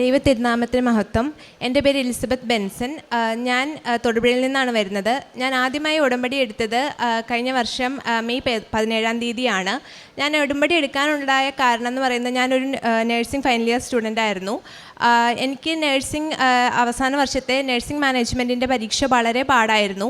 ദൈവ തിരുനാമത്തിന് മഹത്വം. എന്റെ പേര് എലിസബത്ത് ബെൻസൺ. ഞാൻ തൊടുപുഴയിൽ നിന്നാണ് വരുന്നത്. ഞാൻ ആദ്യമായി ഉടമ്പടി എടുത്തത് കഴിഞ്ഞ വർഷം മെയ് പതിനേഴാം തീയതിയാണ്. ഞാൻ ഉടമ്പടി എടുക്കാനുണ്ടായ കാരണം എന്ന് പറയുന്നത് ഞാനൊരു നഴ്സിംഗ് ഫൈനൽ ഇയർ സ്റ്റുഡന്റ് ആയിരുന്നു. എനിക്ക് നഴ്സിംഗ് അവസാന വർഷത്തെ നഴ്സിംഗ് മാനേജ്മെന്റിന്റെ പരീക്ഷ വളരെ പാടായിരുന്നു.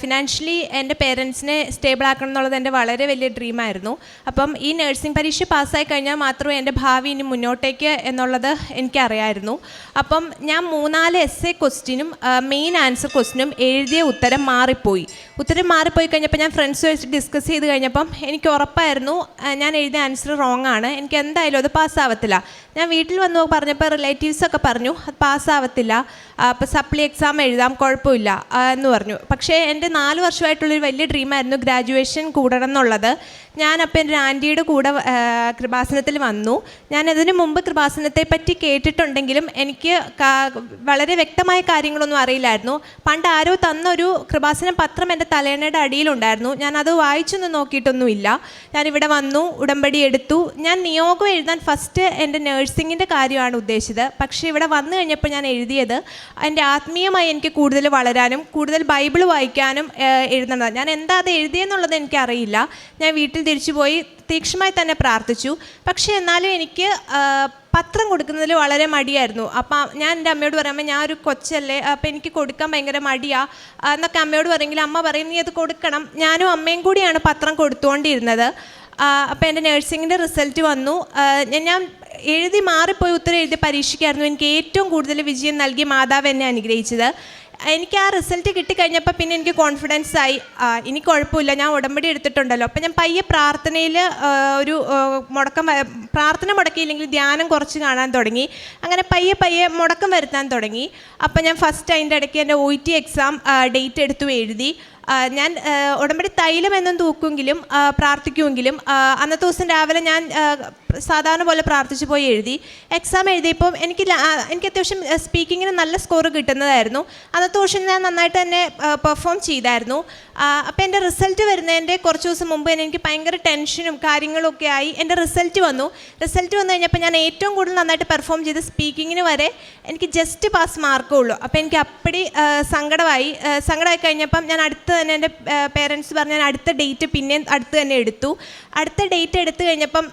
ഫിനാൻഷ്യലി എന്റെ പേരൻസിനെ സ്റ്റേബിൾ ആക്കണം എന്നുള്ളത് എന്റെ വളരെ വലിയ ഡ്രീമായിരുന്നു അപ്പം ഈ നഴ്സിംഗ് പരീക്ഷ പാസ്സായി കഴിഞ്ഞാൽ മാത്രമേ എന്റെ ഭാവി ഇനി മുന്നോട്ടേക്ക് എന്നുള്ളത് എനിക്കറിയായിരുന്നു. അപ്പം ഞാൻ മൂന്നാൽ എസ് എ ക്വസ്റ്റിനും മെയിൻ ആൻസർ ക്വസ്റ്റിനും എഴുതിയ ഉത്തരം മാറിപ്പോയി. ഉത്തരം മാറിപ്പോയി കഴിഞ്ഞപ്പോൾ ഞാൻ ഫ്രണ്ട്സ് വെച്ച് ഡിസ്കസ് ചെയ്ത് കഴിഞ്ഞപ്പം എനിക്ക് ഉറപ്പായിരുന്നു ഞാൻ എഴുതിയ ആൻസർ റോങ് ആണ്. എനിക്ക് എന്തായാലും അത് പാസ്സാവത്തില്ല ഞാൻ വീട്ടിൽ വന്ന് പറഞ്ഞപ്പോൾ റിലേറ്റീവ്സൊക്കെ പറഞ്ഞു അത് പാസ്സാവത്തില്ല അപ്പോൾ സപ്ലി എക്സാം എഴുതാം കുഴപ്പമില്ല. എന്ന് പറഞ്ഞു. പക്ഷേ എന്റെ നാല് വർഷമായിട്ടുള്ളൊരു വലിയ ഡ്രീമായിരുന്നു ഗ്രാജുവേഷൻ കൂടണം എന്നുള്ളത്. ഞാൻ അപ്പോൾ എന്റെ ആന്റിയുടെ കൂടെ കൃപാസനത്തിൽ വന്നു. ഞാൻ അതിന് മുമ്പ് കൃപാസനത്തെ പറ്റി കേട്ടിട്ടുണ്ടെങ്കിലും എനിക്ക് വളരെ വ്യക്തമായ കാര്യങ്ങളൊന്നും അറിയില്ലായിരുന്നു. പണ്ട് ആരോ തന്നൊരു കൃപാസന പത്രം എന്റെ തലേണയുടെ അടിയിലുണ്ടായിരുന്നു. ഞാൻ അത് വായിച്ചൊന്നും നോക്കിയിട്ടൊന്നുമില്ല. ഞാനിവിടെ വന്നു ഉടമ്പടി എടുത്തു. ഞാൻ നിയോഗം എഴുതാൻ ഫസ്റ്റ് എന്റെ നേഴ്സിങ്ങിന്റെ കാര്യമാണ് ഉദ്ദേശിച്ചത്. പക്ഷേ ഇവിടെ വന്നു കഴിഞ്ഞപ്പോൾ ഞാൻ എഴുതിയത് എന്റെ ആത്മീയമായി എനിക്ക് കൂടുതൽ വളരാനും കൂടുതൽ ബൈബിൾ വായിക്കാനും ഏഹ്, ഞാൻ എന്താ അത് എഴുതിയെന്നുള്ളത് എനിക്കറിയില്ല ഞാൻ വീട്ടിൽ തിരിച്ചു പോയി തീക്ഷണമായി തന്നെ പ്രാർത്ഥിച്ചു. പക്ഷേ എന്നാലും എനിക്ക് പത്രം കൊടുക്കുന്നതിൽ വളരെ മടിയായിരുന്നു. അപ്പം ഞാൻ എന്റെ അമ്മയോട് പറയുമ്പോൾ ഞാൻ ഒരു കൊച്ചല്ലേ അപ്പം എനിക്ക് കൊടുക്കാൻ ഭയങ്കര മടിയാ. ആ, എന്നൊക്കെ അമ്മയോട് പറയുമെങ്കിൽ അമ്മ പറയും നീ അത് കൊടുക്കണം. ഞാനും അമ്മയും കൂടിയാണ് പത്രം കൊടുത്തുകൊണ്ടിരുന്നത്. അപ്പോൾ എന്റെ നഴ്സിങ്ങിന്റെ റിസൾട്ട് വന്നു. ഞാൻ- എഴുതി മാറിപ്പോയി ഉത്തരം എഴുതി പരീക്ഷയ്ക്കായിരുന്നു. എനിക്ക് ഏറ്റവും കൂടുതൽ വിജയം നൽകി മാതാവ് എന്നെ അനുഗ്രഹിച്ചത്. എനിക്ക് ആ റിസൾട്ട് കിട്ടിക്കഴിഞ്ഞപ്പോൾ പിന്നെ എനിക്ക് കോൺഫിഡൻസ് ആയി. ഇനി കുഴപ്പമില്ല. ഞാൻ ഉടമ്പടി എടുത്തിട്ടുണ്ടല്ലോ. അപ്പം ഞാൻ പയ്യെ പ്രാർത്ഥനയിൽ ഒരു മുടക്കം പ്രാർത്ഥന മുടക്കിയില്ലെങ്കിൽ ധ്യാനം കുറച്ച് കാണാൻ തുടങ്ങി. അങ്ങനെ പയ്യെ പയ്യെ മുടക്കം വരുത്താൻ തുടങ്ങി. അപ്പം ഞാൻ ഫസ്റ്റ് അതിന്റെ ഇടയ്ക്ക് എന്റെ ഒ ടി എക്സാം ഡേറ്റ് എടുത്തു എഴുതി. ഞാൻ ഉടമ്പടി തൈലം എന്നും തൂക്കുമെങ്കിലും പ്രാർത്ഥിക്കുമെങ്കിലും അന്നത്തെ ദിവസം രാവിലെ ഞാൻ സാധാരണ പോലെ പ്രാർത്ഥിച്ചു പോയി എഴുതി. എക്സാം എഴുതിയപ്പോൾ എനിക്ക് എനിക്ക് അത്യാവശ്യം സ്പീക്കിങ്ങിന് നല്ല സ്കോർ കിട്ടുന്നതായിരുന്നു. അന്നത്തെ ദിവസം ഞാൻ നന്നായിട്ട് തന്നെ പെർഫോം ചെയ്തായിരുന്നു. അപ്പോൾ എന്റെ റിസൾട്ട് വരുന്നതിന്റെ കുറച്ച് ദിവസം മുമ്പ് തന്നെ എനിക്ക് ഭയങ്കര ടെൻഷനും കാര്യങ്ങളൊക്കെ ആയി എന്റെ റിസൾട്ട് വന്നു. റിസൾട്ട് വന്നു കഴിഞ്ഞപ്പോൾ ഞാൻ ഏറ്റവും കൂടുതൽ നന്നായിട്ട് പെർഫോം ചെയ്ത് സ്പീക്കിങ്ങിന് വരെ എനിക്ക് ജസ്റ്റ് പാസ് മാർക്കേ ഉള്ളൂ. അപ്പോൾ എനിക്ക് അപ്പടി സങ്കടമായി സങ്കടമായി കഴിഞ്ഞപ്പം ഞാൻ അടുത്ത് തന്നെ എന്റെ പേരൻസ് പറഞ്ഞ ഞാൻ അടുത്ത ഡേറ്റ് പിന്നെയും അടുത്ത് തന്നെ എടുത്തു. അടുത്ത ഡേറ്റ് എടുത്തു കഴിഞ്ഞപ്പം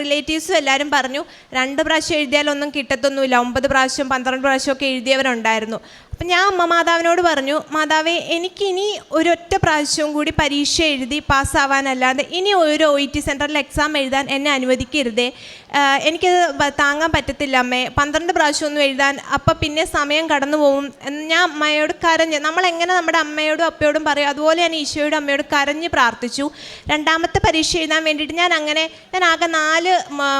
റിലേറ്റീവ്സും എല്ലാവരും പറഞ്ഞു രണ്ട് പ്രാവശ്യം എഴുതിയാലൊന്നും കിട്ടത്തൊന്നുമില്ല. ഒമ്പത് പ്രാവശ്യം പന്ത്രണ്ട് പ്രാവശ്യമൊക്കെ എഴുതിയവരുണ്ടായിരുന്നു. അപ്പം ഞാൻ അമ്മ മാതാവിനോട് പറഞ്ഞു മാതാവേ എനിക്കിനി ഒരൊറ്റ പ്രാവശ്യവും കൂടി പരീക്ഷ എഴുതി പാസ്സാവാനല്ലാതെ ഇനി ഒരു ഒ ഇ ടി സെന്ററിൽ എക്സാം എഴുതാൻ എന്നെ അനുവദിക്കരുതേ. എനിക്കത് താങ്ങാൻ പറ്റത്തില്ല അമ്മേ. പന്ത്രണ്ട് പ്രാവശ്യമൊന്നും എഴുതാൻ അപ്പം പിന്നെ സമയം കടന്നു പോകും എന്ന് ഞാൻ അമ്മയോട് കരഞ്ഞ് നമ്മളെങ്ങനെ നമ്മുടെ അമ്മയോടും അപ്പയോടും പറയും അതുപോലെ ഞാൻ ഈശോയോടും അമ്മയോട് കരഞ്ഞ് പ്രാർത്ഥിച്ചു. രണ്ടാമത്തെ പരീക്ഷ എഴുതാൻ വേണ്ടിയിട്ട് ഞാൻ അങ്ങനെ ഞാൻ ആകെ നാല്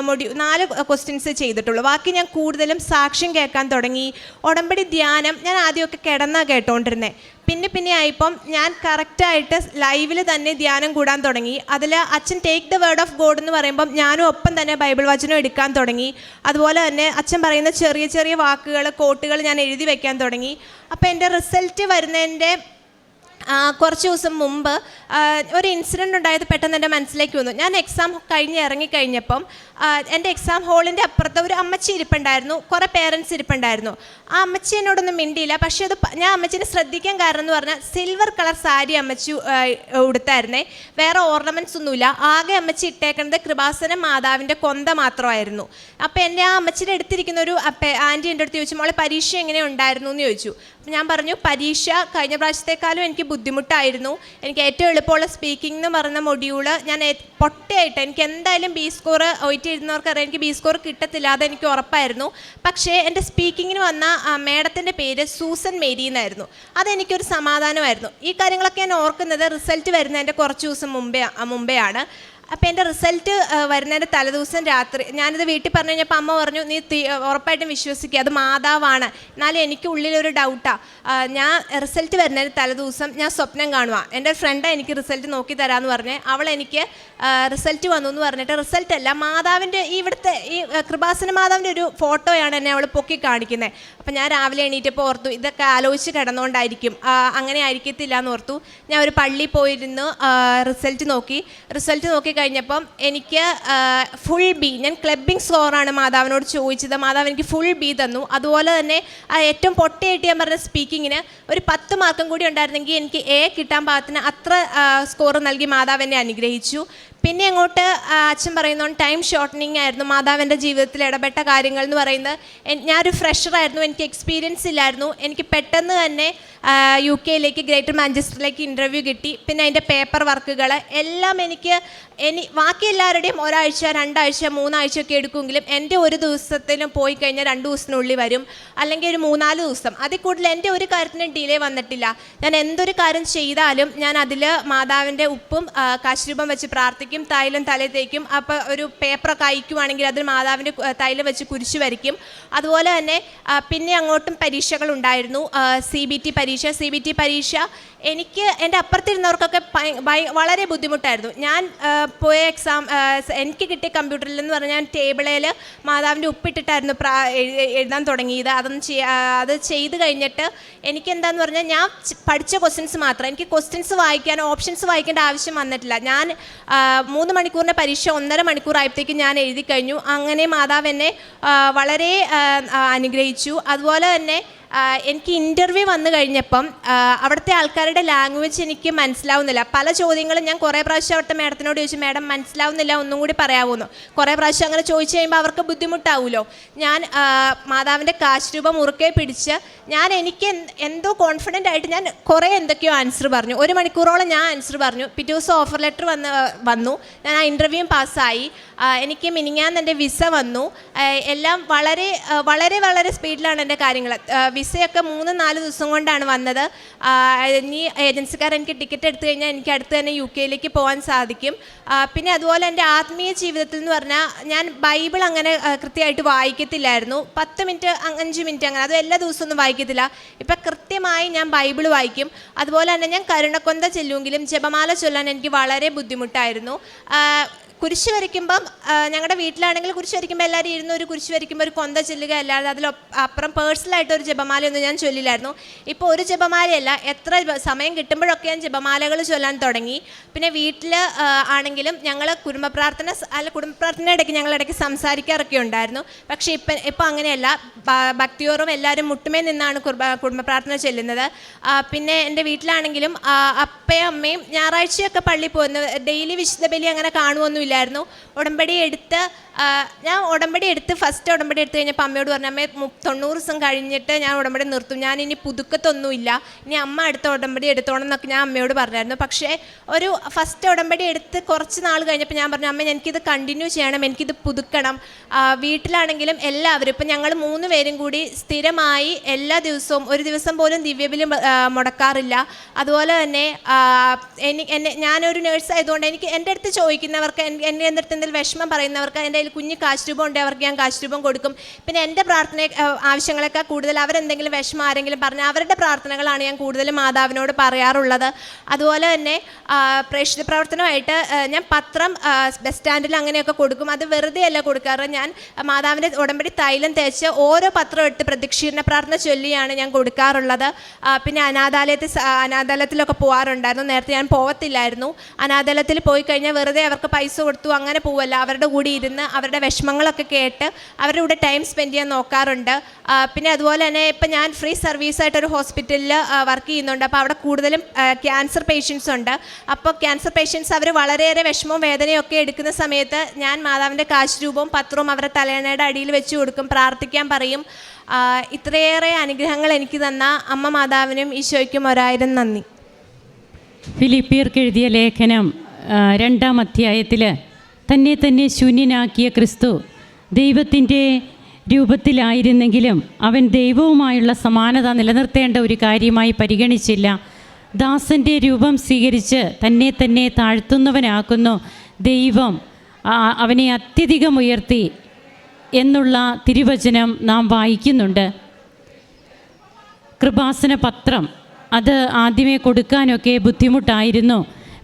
മൊഡ്യൂ നാല് ക്വസ്റ്റ്യൻസ് ചെയ്തിട്ടുള്ളൂ. ബാക്കി ഞാൻ കൂടുതലും സാക്ഷ്യം കേൾക്കാൻ തുടങ്ങി. ഉടമ്പടി ധ്യാനം ഞാൻ ആദ്യമൊക്കെ കിടന്നാ കേട്ടോണ്ടിരുന്നേ. പിന്നെ പിന്നെ ആയിപ്പം ഞാൻ കറക്റ്റായിട്ട് ലൈവിൽ തന്നെ ധ്യാനം കൂടാൻ തുടങ്ങി. അതിൽ അച്ഛൻ take the word of God എന്ന് പറയുമ്പം ഞാനും ഒപ്പം തന്നെ ബൈബിൾ വചനം എടുക്കാൻ തുടങ്ങി. അതുപോലെ തന്നെ അച്ഛൻ പറയുന്ന ചെറിയ ചെറിയ വാക്കുകൾ കോട്ടുകൾ ഞാൻ എഴുതി വെക്കാൻ തുടങ്ങി. അപ്പോൾ എന്റെ റിസൾട്ട് വരുന്നതിന്റെ കുറച്ച് ദിവസം മുമ്പ് ഒരു ഇൻസിഡന്റ് ഉണ്ടായത് പെട്ടെന്ന് എന്റെ മനസ്സിലേക്ക് വന്നു. ഞാൻ എക്സാം കഴിഞ്ഞ് ഇറങ്ങിക്കഴിഞ്ഞപ്പം എന്റെ എക്സാം ഹോളിന്റെ അപ്പുറത്ത് ഒരു അമ്മച്ചി ഇരിപ്പുണ്ടായിരുന്നു. കുറേ പേരൻസ് ഇരിപ്പുണ്ടായിരുന്നു. ആ അമ്മച്ചി എന്നോടൊന്നും മിണ്ടിയില്ല. പക്ഷേ അത് ഞാൻ അമ്മച്ചിനെ ശ്രദ്ധിക്കാൻ കാരണം എന്ന് പറഞ്ഞാൽ സിൽവർ കളർ സാരി അമ്മച്ചു ഉടുത്തായിരുന്നേ. വേറെ ഓർണമെന്റ്സ് ഒന്നുമില്ല. ആകെ അമ്മച്ചി ഇട്ടേക്കുന്നത് കൃപാസന മാതാവിന്റെ കൊന്ത മാത്രമായിരുന്നു. അപ്പോൾ എന്നെ ആ അമ്മച്ചിയുടെ എടുത്തിരിക്കുന്ന ഒരു ആന്റി എന്റെ അടുത്ത് ചോദിച്ചു മോളെ പരീക്ഷ എങ്ങനെ ഉണ്ടായിരുന്നു? എന്ന് ചോദിച്ചു. ഞാൻ പറഞ്ഞു പരീക്ഷ കഴിഞ്ഞ പ്രാവശ്യത്തെക്കാളും എനിക്ക് ബുദ്ധിമുട്ടായിരുന്നു. എനിക്ക് ഏറ്റവും എളുപ്പമുള്ള സ്പീക്കിംഗ് എന്ന് പറഞ്ഞ മൊഡ്യൂൾ ഞാൻ പൊട്ടയായിട്ട് എനിക്ക് എന്തായാലും ബി സ്കോർ ഒയിറ്റ് എഴുതുന്നവർക്കറിയാം. എനിക്ക് ബി സ്കോർ കിട്ടത്തില്ല അതെനിക്ക് ഉറപ്പായിരുന്നു. പക്ഷേ എന്റെ സ്പീക്കിങ്ങിന് വന്ന മേഡത്തിന്റെ പേര് സൂസൻ മേരി എന്നായിരുന്നു. അതെനിക്കൊരു സമാധാനമായിരുന്നു. ഈ കാര്യങ്ങളൊക്കെ ഞാൻ ഓർക്കുന്നത് റിസൾട്ട് വരുന്നതിന്റെ കുറച്ച് ദിവസം മുമ്പേ മുമ്പേ ആണ് അപ്പോൾ എന്റെ റിസൾട്ട് വരുന്നതിന്റെ തലേദിവസം രാത്രി ഞാനിത് വീട്ടിൽ പറഞ്ഞു കഴിഞ്ഞപ്പോൾ അമ്മ പറഞ്ഞു നീ ഉറപ്പായിട്ടും വിശ്വസിക്കുക അത് മാതാവാണ്. എന്നാലും എനിക്ക് ഉള്ളിലൊരു ഡൗട്ടാണ് ഞാൻ റിസൾട്ട് വരുന്നതിന്റെ തലേദിവസം ഞാൻ സ്വപ്നം കാണുക എന്റെ ഫ്രണ്ട് എനിക്ക് റിസൾട്ട് നോക്കി തരാമെന്ന് പറഞ്ഞ് അവൾ എനിക്ക് റിസൾട്ട് വന്നു എന്ന് പറഞ്ഞിട്ട് റിസൾട്ട് അല്ല മാതാവിന്റെ ഈ ഇവിടുത്തെ ഈ കൃപാസന മാതാവിന്റെ ഒരു ഫോട്ടോയാണ് എന്നെ അവൾ പൊക്കി കാണിക്കുന്നത് അപ്പം ഞാൻ രാവിലെ എണീറ്റപ്പോൾ ഓർത്തു ഇതൊക്കെ ആലോചിച്ച് കിടന്നുകൊണ്ടായിരിക്കും അങ്ങനെ ആയിരിക്കത്തില്ല എന്ന് ഓർത്തു. ഞാൻ ഒരു പള്ളിയിൽ പോയിരുന്നു റിസൾട്ട് നോക്കി. റിസൾട്ട് നോക്കി കഴിഞ്ഞപ്പം എനിക്ക് ഫുൾ ബി ഞാൻ ക്ലബിംഗ് സ്കോറാണ് മാതാവിനോട് ചോദിച്ചത്. മാതാവ് എനിക്ക് ഫുൾ ബി തന്നു. അതുപോലെ തന്നെ ഏറ്റവും പൊട്ടയായിട്ട് ഞാൻ പറഞ്ഞ സ്പീക്കിങ്ങിന് ഒരു പത്ത് മാർക്കും കൂടി ഉണ്ടായിരുന്നെങ്കിൽ എനിക്ക് എ കിട്ടാൻ പാകത്തിന് അത്ര സ്കോർ നൽകി മാതാവ് എന്നെ അനുഗ്രഹിച്ചു. പിന്നെ അങ്ങോട്ട് അച്ഛൻ പറയുന്ന ടൈം ഷോർട്ടനിങ് ആയിരുന്നു. മാതാവിന്റെ ജീവിതത്തിൽ ഇടപെട്ട കാര്യങ്ങൾ എന്ന് പറയുന്നത് ഞാനൊരു ഫ്രഷറായിരുന്നു എനിക്ക് എക്സ്പീരിയൻസ് ഇല്ലായിരുന്നു. എനിക്ക് പെട്ടെന്ന് തന്നെ യു കെയിലേക്ക് ഗ്രേറ്റർ മാഞ്ചസ്റ്ററിലേക്ക് ഇന്റർവ്യൂ കിട്ടി. പിന്നെ അതിന്റെ പേപ്പർ വർക്കുകൾ എല്ലാം എനിക്ക് എനി ബാക്കി എല്ലാവരുടെയും ഒരാഴ്ച രണ്ടാഴ്ച മൂന്നാഴ്ച ഒക്കെ എടുക്കുമെങ്കിലും എന്റെ ഒരു ദിവസത്തിനും പോയി കഴിഞ്ഞാൽ രണ്ട് ദിവസത്തിനുള്ളിൽ വരും. അല്ലെങ്കിൽ ഒരു മൂന്നാൽ ദിവസം. അതിൽ കൂടുതൽ എന്റെ ഒരു കാര്യത്തിന് ഡിലേ വന്നിട്ടില്ല. ഞാൻ എന്തൊരു കാര്യം ചെയ്താലും ഞാൻ അതിൽ മാതാവിന്റെ ഉപ്പും കാശുരൂപം വെച്ച് പ്രാർത്ഥിക്കും. തൈലം തലയിൽ തേക്കും അപ്പോൾ ഒരു പേപ്പറൊക്കെ അയക്കുവാണെങ്കിൽ അതിൽ മാതാവിന്റെ തൈലം വെച്ച് കുരിശ് വരയ്ക്കും. അതുപോലെ തന്നെ പിന്നെ അങ്ങോട്ടും പരീക്ഷകൾ ഉണ്ടായിരുന്നു. സി ബി ടി പരീക്ഷ. സി ബി ടി പരീക്ഷ എനിക്ക് എന്റെ അപ്പുറത്തിരുന്നവർക്കൊക്കെ വളരെ ബുദ്ധിമുട്ടായിരുന്നു. ഞാൻ പോയ എക്സാം എനിക്ക് കിട്ടിയ കമ്പ്യൂട്ടറിൽ എന്ന് പറഞ്ഞാൽ ടേബിളിൽ മാതാവിന്റെ ഉപ്പിട്ടിട്ടായിരുന്നു പ്രാ എഴു- എഴുതാൻ തുടങ്ങിയത്. അതൊന്നും ചെയ്യ അത് ചെയ്ത് കഴിഞ്ഞിട്ട് എനിക്ക് എന്താന്ന് പറഞ്ഞാൽ ഞാൻ പഠിച്ച ക്വസ്റ്റ്യൻസ് മാത്രം. എനിക്ക് ക്വസ്റ്റ്യൻസ് വായിക്കാൻ ഓപ്ഷൻസ് വായിക്കേണ്ട ആവശ്യം വന്നിട്ടില്ല. ഞാൻ മൂന്ന് മണിക്കൂറിന്റെ പരീക്ഷ ഒന്നര മണിക്കൂർ ആയപ്പോഴത്തേക്കും ഞാൻ എഴുതി കഴിഞ്ഞു. അങ്ങനെ മാതാവ് എന്നെ വളരെ അനുഗ്രഹിച്ചു. അതുപോലെ തന്നെ എനിക്ക് ഇന്റർവ്യൂ വന്നു കഴിഞ്ഞപ്പം അവിടുത്തെ ആൾക്കാരുടെ ലാംഗ്വേജ് എനിക്ക് മനസ്സിലാവുന്നില്ല. പല ചോദ്യങ്ങളും ഞാൻ കുറേ പ്രാവശ്യം അവിടുത്തെ മാഡത്തിനോട് ചോദിച്ചു മാഡം മനസ്സിലാവുന്നില്ല ഒന്നും കൂടി പറയാവുന്നു. കുറേ പ്രാവശ്യം അങ്ങനെ ചോദിച്ചു കഴിയുമ്പോൾ അവർക്ക് ബുദ്ധിമുട്ടാവുമല്ലോ ഞാൻ മാതാവിന്റെ കാശ് രൂപ മുറുക്കെ പിടിച്ച് ഞാൻ എനിക്ക് എന്തോ കോൺഫിഡന്റ് ആയിട്ട് ഞാൻ കുറേ എന്തൊക്കെയോ ആൻസർ പറഞ്ഞു. ഒരു മണിക്കൂറോളം ഞാൻ ആൻസർ പറഞ്ഞു. പിറ്റേ ദിവസം ഓഫർ ലെറ്റർ വന്ന് വന്നു. ഞാൻ ആ ഇന്റർവ്യൂ പാസ്സായി. എനിക്ക് മിനിങ്ങാന്ന് എന്റെ വിസ വന്നു. എല്ലാം വളരെ വളരെ വളരെ സ്പീഡിലാണ് എന്റെ കാര്യങ്ങൾ വിസയൊക്കെ മൂന്ന് നാല് ദിവസം കൊണ്ടാണ് വന്നത്. ഇനി ഏജൻസിക്കാർ എനിക്ക് ടിക്കറ്റ് എടുത്തു കഴിഞ്ഞാൽ എനിക്ക് അടുത്ത് തന്നെ യു കെയിലേക്ക് പോകാൻ സാധിക്കും. പിന്നെ അതുപോലെ എന്റെ ആത്മീയ ജീവിതത്തിൽ എന്ന് പറഞ്ഞാൽ ഞാൻ ബൈബിൾ അങ്ങനെ കൃത്യമായിട്ട് വായിക്കത്തില്ലായിരുന്നു. പത്ത് മിനിറ്റ് അഞ്ച് മിനിറ്റ് അങ്ങനെ അത് എല്ലാ ദിവസവും ഒന്നും വായിക്കത്തില്ല. ഇപ്പം കൃത്യമായി ഞാൻ ബൈബിൾ വായിക്കും. അതുപോലെ തന്നെ ഞാൻ കരുണക്കൊന്ത ചെല്ലുമെങ്കിലും ജപമാല ചൊല്ലാൻ എനിക്ക് വളരെ ബുദ്ധിമുട്ടായിരുന്നു. കുരിശ് വരയ്ക്കുമ്പം ഞങ്ങളുടെ വീട്ടിലാണെങ്കിൽ കുരിശ് വരയ്ക്കുമ്പോൾ എല്ലാവരും ഇരുന്ന് ഒരു കുരിശ് വരയ്ക്കുമ്പോൾ ഒരു കൊന്ത ചെല്ലുക അല്ലാതെ അതിൽ അപ്പുറം പേഴ്സണലായിട്ട് ഒരു ജപമാലയൊന്നും ഞാൻ ചൊല്ലില്ലായിരുന്നു. ഇപ്പോൾ ഒരു ജപമാലയല്ല എത്ര സമയം കിട്ടുമ്പോഴൊക്കെ ഞാൻ ജപമാലകൾ ചൊല്ലാൻ തുടങ്ങി. പിന്നെ വീട്ടിൽ ആണെങ്കിലും ഞങ്ങൾ കുടുംബ പ്രാർത്ഥന അല്ല കുടുംബ പ്രാർത്ഥന ഇടയ്ക്ക് ഞങ്ങൾ ഇടയ്ക്ക് സംസാരിക്കാറൊക്കെ ഉണ്ടായിരുന്നു. പക്ഷേ ഇപ്പം ഇപ്പം അങ്ങനെയല്ല. ഭക്തിയോറും എല്ലാവരും മുട്ടുമേ നിന്നാണ് കുടുംബ പ്രാർത്ഥന ചെല്ലുന്നത്. പിന്നെ എന്റെ വീട്ടിലാണെങ്കിലും അപ്പയും അമ്മയും ഞായറാഴ്ചയൊക്കെ പള്ളി പോകുന്നത് ഡെയിലി വിശുദ്ധ ബലി അങ്ങനെ കാണുമൊന്നുമില്ലായിരുന്നു ഉടമ്പടി എടുത്ത് ഞാൻ ഉടമ്പടി എടുത്ത് ഫസ്റ്റ് ഉടമ്പടി എടുത്ത് കഴിഞ്ഞപ്പോൾ അമ്മയോട് പറഞ്ഞു അമ്മയെ തൊണ്ണൂറ് ദിവസം കഴിഞ്ഞിട്ട് ഞാൻ ഉടമ്പടി നിർത്തും. ഞാൻ ഇനി പുതുക്കത്തൊന്നുമില്ല ഇനി അമ്മ അടുത്ത ഉടമ്പടി എടുത്തോണം എന്നൊക്കെ ഞാൻ അമ്മയോട് പറഞ്ഞായിരുന്നു. പക്ഷേ ഒരു ഫസ്റ്റ് ഉടമ്പടി എടുത്ത് കുറച്ച് നാൾ കഴിഞ്ഞപ്പോൾ ഞാൻ പറഞ്ഞു അമ്മ എനിക്കിത് കണ്ടിന്യൂ ചെയ്യണം. എനിക്കിത് പുതുക്കണം. വീട്ടിലാണെങ്കിലും എല്ലാവരും ഇപ്പം ഞങ്ങൾ മൂന്ന് പേരും കൂടി സ്ഥിരമായി എല്ലാ ദിവസവും ഒരു ദിവസം പോലും ദിവ്യബലി മുടക്കാറില്ല. അതുപോലെ തന്നെ എന്നെ ഞാനൊരു നേഴ്സ് ആയതുകൊണ്ട് എനിക്ക് എന്റെ അടുത്ത് ചോദിക്കുന്നവർക്ക് എന്റെ എന്നിടത്ത് എന്തെങ്കിലും വിഷമം പറയുന്നവർക്ക് എന്റെ കയ്യിൽ കുഞ്ഞ് കാശ് രൂപം ഉണ്ട് അവർക്ക് ഞാൻ കാശ് രൂപം കൊടുക്കും. പിന്നെ എന്റെ പ്രാർത്ഥന ആവശ്യങ്ങളൊക്കെ കൂടുതൽ അവരെന്തെങ്കിലും വിഷമം ആരെങ്കിലും പറഞ്ഞ് അവരുടെ പ്രാർത്ഥനകളാണ് ഞാൻ കൂടുതലും മാതാവിനോട് പറയാറുള്ളത്. അതുപോലെ തന്നെ പ്രേക്ഷിത പ്രവർത്തനമായിട്ട് ഞാൻ പത്രം ബസ് സ്റ്റാൻഡിൽ അങ്ങനെയൊക്കെ കൊടുക്കും. അത് വെറുതെ അല്ല കൊടുക്കാറ്. ഞാൻ മാതാവിന്റെ ഉടമ്പടി തൈലം തേച്ച് ഓരോ പത്രം ഇട്ട് പ്രദക്ഷിണ പ്രാർത്ഥന ചൊല്ലിയാണ് ഞാൻ കൊടുക്കാറുള്ളത്. പിന്നെ അനാഥാലയത്തിൽ അനാഥാലയത്തിലൊക്കെ പോകാറുണ്ടായിരുന്നു. നേരത്തെ ഞാൻ പോവത്തില്ലായിരുന്നു. അനാഥാലയത്തിൽ പോയി കഴിഞ്ഞാൽ വെറുതെ അവർക്ക് പൈസ കൊടുത്തു അങ്ങനെ പോവല്ല. അവരുടെ കൂടെ ഇരുന്ന് അവരുടെ വിഷമങ്ങളൊക്കെ കേട്ട് അവരുടെ കൂടെ ടൈം സ്പെൻഡ് ചെയ്യാൻ നോക്കാറുണ്ട്. പിന്നെ അതുപോലെ തന്നെ ഇപ്പം ഞാൻ ഫ്രീ സർവീസായിട്ട് ഒരു ഹോസ്പിറ്റലിൽ വർക്ക് ചെയ്യുന്നുണ്ട്. അപ്പോൾ അവിടെ കൂടുതലും ക്യാൻസർ പേഷ്യൻസ് ഉണ്ട്. അപ്പോൾ ക്യാൻസർ പേഷ്യൻസ് അവർ വളരെയേറെ വിഷമവും വേദനയും ഒക്കെ എടുക്കുന്ന സമയത്ത് ഞാൻ മാതാവിന്റെ കാശ് രൂപവും പത്രവും അവരുടെ തലേണയുടെ അടിയിൽ വെച്ച് കൊടുക്കും പ്രാർത്ഥിക്കാൻ പറയും. ഇത്രയേറെ അനുഗ്രഹങ്ങൾ എനിക്ക് തന്ന അമ്മ മാതാവിനും ഈശോയ്ക്കും ഒരായിരം നന്ദി. ഫിലിപ്പിയർക്ക് എഴുതിയ ലേഖനം രണ്ടാം അധ്യായത്തിൽ തന്നെ തന്നെ ശൂന്യനാക്കിയ ക്രിസ്തു ദൈവത്തിന്റെ രൂപത്തിലായിരുന്നെങ്കിലും അവൻ ദൈവവുമായുള്ള സമാനത നിലനിർത്തേണ്ട ഒരു കാര്യമായി പരിഗണിച്ചില്ല. ദാസന്റെ രൂപം സ്വീകരിച്ച് തന്നെ തന്നെ താഴ്ത്തുന്നവനാക്കുന്നു. ദൈവം അവനെ അത്യധികം ഉയർത്തി എന്നുള്ള തിരുവചനം നാം വായിക്കുന്നുണ്ട്. കൃപാസന പത്രം അത് ആദ്യമേ കൊടുക്കാനൊക്കെ ബുദ്ധിമുട്ടായിരുന്നു.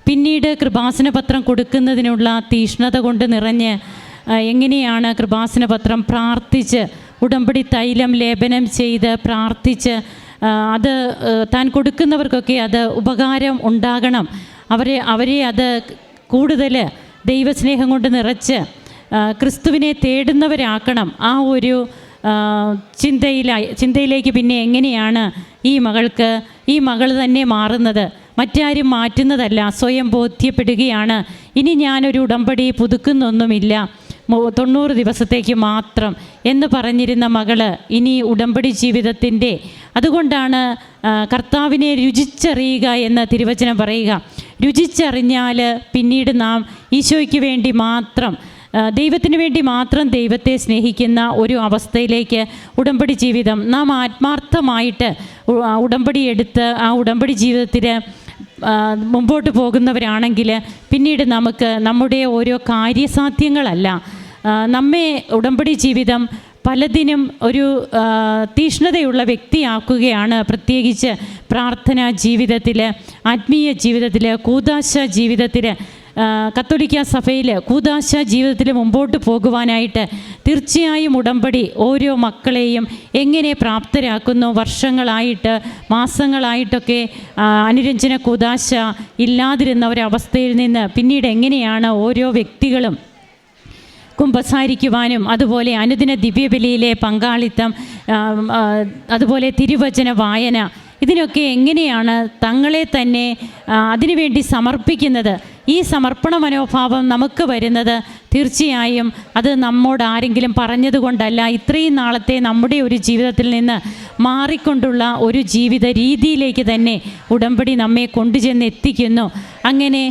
പിന്നീട് കൃപാസന പത്രം കൊടുക്കുന്നതിനുള്ള തീഷ്ണത കൊണ്ട് നിറഞ്ഞ് എങ്ങനെയാണ് കൃപാസന പത്രം പ്രാർത്ഥിച്ച് ഉടമ്പടി തൈലം ലേപനം ചെയ്ത് പ്രാർത്ഥിച്ച് അത് താൻ കൊടുക്കുന്നവർക്കൊക്കെ അത് ഉപകാരം ഉണ്ടാകണം. അവരെ അവരെ അത് കൂടുതൽ ദൈവസ്നേഹം കൊണ്ട് നിറച്ച് ക്രിസ്തുവിനെ തേടുന്നവരാക്കണം. ആ ഒരു ചിന്തയിലായി ചിന്തയിലേക്ക് പിന്നെ എങ്ങനെയാണ് ഈ മകൾക്ക് ഈ മകൾ തന്നെ മാറുന്നത്? മറ്റാരും മാറ്റുന്നതല്ല സ്വയം ബോധ്യപ്പെടുകയാണ്. ഇനി ഞാനൊരു ഉടമ്പടി പുതുക്കുന്നൊന്നുമില്ല. തൊണ്ണൂറ് ദിവസത്തേക്ക് മാത്രം എന്ന് പറഞ്ഞിരുന്ന മകൾ ഇനി ഉടമ്പടി ജീവിതത്തിന്റെ. അതുകൊണ്ടാണ് കർത്താവിനെ രുചിച്ചറിയുക എന്ന തിരുവചനം പറയുക. രുചിച്ചറിഞ്ഞാൽ പിന്നീട് നാം ഈശോയ്ക്ക് വേണ്ടി മാത്രം ദൈവത്തിന് വേണ്ടി മാത്രം ദൈവത്തെ സ്നേഹിക്കുന്ന ഒരു അവസ്ഥയിലേക്ക് ഉടമ്പടി ജീവിതം നാം ആത്മാർത്ഥമായിട്ട് ഉടമ്പടി എടുത്ത് ആ ഉടമ്പടി ജീവിതത്തിൽ മുമ്പോട്ട് പോകുന്നവരാണെങ്കിൽ പിന്നീട് നമുക്ക് നമ്മുടെ ഓരോ കാര്യസാധ്യങ്ങളല്ല. നമ്മെ ഉടമ്പടി ജീവിതം പലതിനും ഒരു തീഷ്ണതയുള്ള വ്യക്തിയാക്കുകയാണ്. പ്രത്യേകിച്ച് പ്രാർത്ഥനാ ജീവിതത്തിൽ ആത്മീയ ജീവിതത്തിൽ കൂതാശ ജീവിതത്തിൽ കത്തോലിക്ക സഭയിൽ കൂതാശ ജീവിതത്തിൽ മുമ്പോട്ട് പോകുവാനായിട്ട് തീർച്ചയായും ഉടമ്പടി ഓരോ മക്കളെയും എങ്ങനെ പ്രാപ്തരാക്കുന്നു വർഷങ്ങളായിട്ട് മാസങ്ങളായിട്ടൊക്കെ അനുരഞ്ജന കൂതാശ ഇല്ലാതിരുന്ന ഒരവസ്ഥയിൽ നിന്ന് പിന്നീട് എങ്ങനെയാണ് ഓരോ വ്യക്തികളും കുമ്പസാരിക്കുവാനും അതുപോലെ അനുദിന ദിവ്യബലിയിലെ പങ്കാളിത്തം അതുപോലെ തിരുവചന വായന ഇതിനൊക്കെ എങ്ങനെയാണ് തങ്ങളെ തന്നെ അതിനുവേണ്ടി സമർപ്പിക്കുന്നത്? ഈ സമർപ്പണ മനോഭാവം നമുക്ക് വരുന്നത് തീർച്ചയായും അത് നമ്മോട് ആരെങ്കിലും പറഞ്ഞതുകൊണ്ടല്ല. ഇത്രയും നാളത്തെ നമ്മുടെ ഒരു ജീവിതത്തിൽ നിന്ന് മാറിക്കൊണ്ടുള്ള ഒരു ജീവിത രീതിയിലേക്ക് തന്നെ ഉടമ്പടി നമ്മെ കൊണ്ടുചെന്ന് എത്തിക്കുന്നു അങ്ങനെ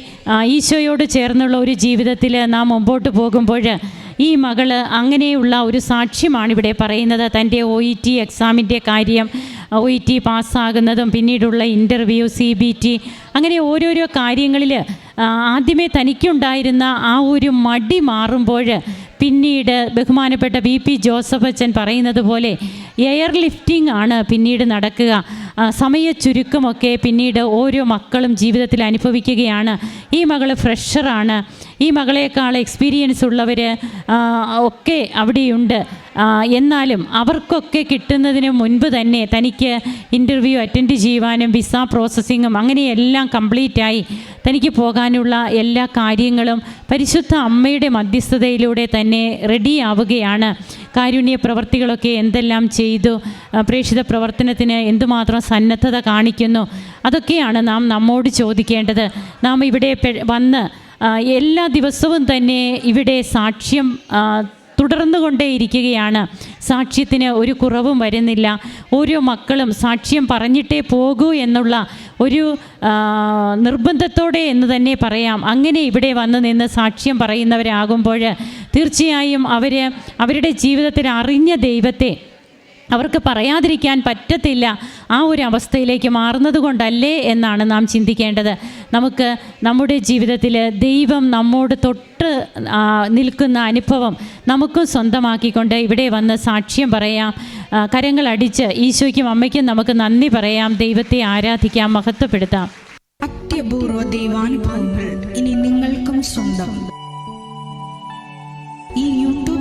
ഈശോയോട് ചേർന്നുള്ള ഒരു ജീവിതത്തിൽ നാം മുമ്പോട്ട് പോകുമ്പോൾ ഈ മകൾ അങ്ങനെയുള്ള ഒരു സാക്ഷ്യമാണ് ഇവിടെ പറയുന്നത്. തന്റെ ഒ ഇ ടി എക്സാമിന്റെ കാര്യം ഒ ഇ ടി പാസ്സാകുന്നതും പിന്നീടുള്ള ഇന്റർവ്യൂ സി ബി ടി അങ്ങനെ ഓരോരോ കാര്യങ്ങളിൽ ആദ്യമേ തനിക്കുണ്ടായിരുന്ന ആ ഒരു മടി മാറുമ്പോൾ പിന്നീട് ബഹുമാനപ്പെട്ട വി പി ജോസഫ് അച്ഛൻ പറയുന്നത് പോലെ എയർ ലിഫ്റ്റിംഗ് ആണ് പിന്നീട് നടക്കുക. സമയ ചുരുക്കമൊക്കെ പിന്നീട് ഓരോ മക്കളും ജീവിതത്തിൽ അനുഭവിക്കുകയാണ്. ഈ മകൾ ഫ്രഷറാണ് ഈ മകളേക്കാൾ എക്സ്പീരിയൻസ് ഉള്ളവർ ഒക്കെ അവിടെയുണ്ട്. എന്നാലും അവർക്കൊക്കെ കിട്ടുന്നതിന് മുൻപ് തന്നെ തനിക്ക് ഇന്റർവ്യൂ അറ്റൻഡ് ചെയ്യുവാനും വിസ പ്രോസസ്സിങ്ങും അങ്ങനെയെല്ലാം കംപ്ലീറ്റായി. തനിക്ക് പോകാനുള്ള എല്ലാ കാര്യങ്ങളും പരിശുദ്ധ അമ്മയുടെ മധ്യസ്ഥതയിലൂടെ തന്നെ റെഡിയാവുകയാണ്. കാരുണ്യ പ്രവർത്തികളൊക്കെ എന്തെല്ലാം ചെയ്തു? പ്രേക്ഷിത പ്രവർത്തനത്തിന് എന്തുമാത്രം സന്നദ്ധത കാണിക്കുന്നു? അതൊക്കെയാണ് നാം നമ്മോട് ചോദിക്കേണ്ടത്. നാം ഇവിടെ വന്ന് എല്ലാ ദിവസവും തന്നെ ഇവിടെ സാക്ഷ്യം തുടർന്നുകൊണ്ടേയിരിക്കുകയാണ്. തുടർന്നു കൊണ്ടേയിരിക്കുകയാണ് സാക്ഷ്യത്തിന് ഒരു കുറവും വരുന്നില്ല. ഓരോ മക്കളും സാക്ഷ്യം പറഞ്ഞിട്ടേ പോകൂ എന്നുള്ള ഒരു നിർബന്ധത്തോടെ എന്ന് തന്നെ പറയാം. അങ്ങനെ ഇവിടെ വന്ന് നിന്ന് സാക്ഷ്യം പറയുന്നവരാകുമ്പോൾ തീർച്ചയായും അവർ അവരുടെ ജീവിതത്തിൽ അറിഞ്ഞ ദൈവത്തെ അവർക്ക് പറയാതിരിക്കാൻ പറ്റത്തില്ല. ആ ഒരു അവസ്ഥയിലേക്ക് മാറുന്നത് കൊണ്ടല്ലേ എന്നാണ് നാം ചിന്തിക്കേണ്ടത്. നമുക്ക് നമ്മുടെ ജീവിതത്തിൽ ദൈവം നമ്മോട് തൊട്ട് നിൽക്കുന്ന അനുഭവം നമുക്കും സ്വന്തമാക്കിക്കൊണ്ട് ഇവിടെ വന്ന് സാക്ഷ്യം പറയാം. കരങ്ങളടിച്ച് ഈശോയ്ക്കും അമ്മയ്ക്കും നമുക്ക് നന്ദി പറയാം. ദൈവത്തെ ആരാധിക്കാം മഹത്വപ്പെടുത്താം. അത്യപൂർവ ദൈവാനുഭവങ്ങൾ ഇനി നിങ്ങൾക്കും സ്വന്തം. ഈ